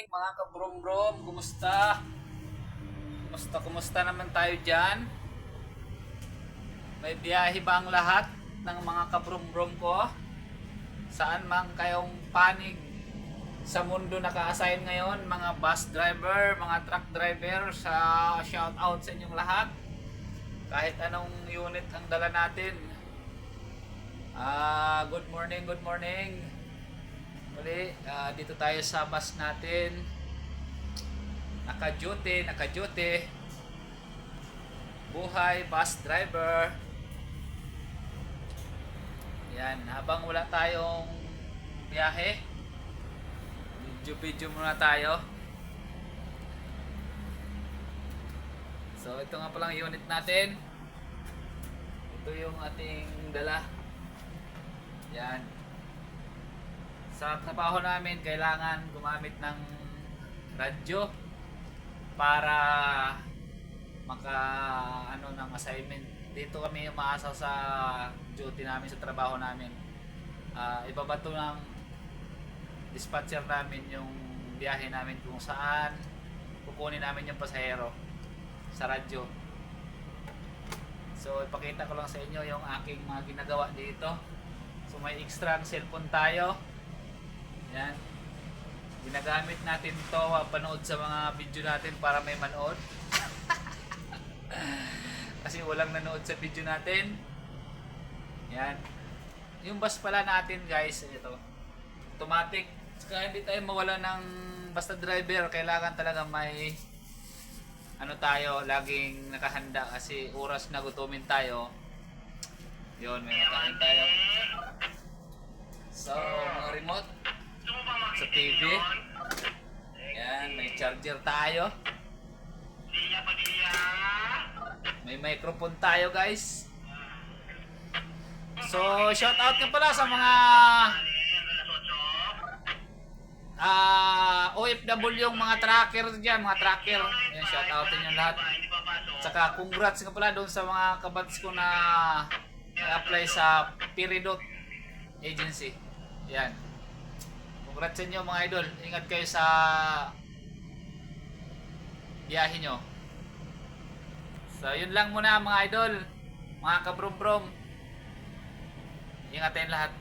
morning mga kabrom-brom. Kumusta? Kumusta, kumusta naman tayo dyan? May biyahe ba ang lahat ng mga kabrom-brom ko? Saan man kayong panig sa mundo naka-assign ngayon? Mga bus driver, mga truck driver, sa shout out sa inyong lahat. Kahit anong unit ang dala natin. Ah, good morning, good morning. Muli, ah, dito tayo sa bus natin. Naka-duty, naka-duty. Buhay, bus driver. Yan, habang wala tayong biyahe, video-video muna tayo. So, ito nga palang unit natin. Ito yung ating dala. Yan sa trabaho namin kailangan gumamit ng radyo para maka ano ng assignment. Dito kami umaasa sa duty namin sa trabaho namin. Ah, ibabato ng dispatcher namin yung biyahe namin kung saan kukunin namin yung pasahero sa radyo. So ipakita ko lang sa inyo yung aking mga ginagawa dito. So may extra cellphone tayo. Ginagamit natin to ah, panood sa mga video natin para may manood. Kasi walang nanood sa video natin. Yan. Yung bus pala natin guys, ito. Automatic. Kaya hindi tayo mawala ng basta driver. Kailangan talaga may ano tayo, laging nakahanda kasi oras na gutumin tayo. Yun, may makain tayo. So, mga remote sa TV. Yan, may charger tayo. May microphone tayo, guys. So, shout out ka pala sa mga ah OFW yung mga tracker diyan, mga tracker. Yan, shout outin yung lahat. Tsaka congrats ka pala doon sa mga kabats ko na apply sa Peridot Agency. Yan. Congrats sa inyo mga idol. Ingat kayo sa biyahe nyo. So, yun lang muna mga idol. Mga kabrom-brom. Ingat tayong lahat.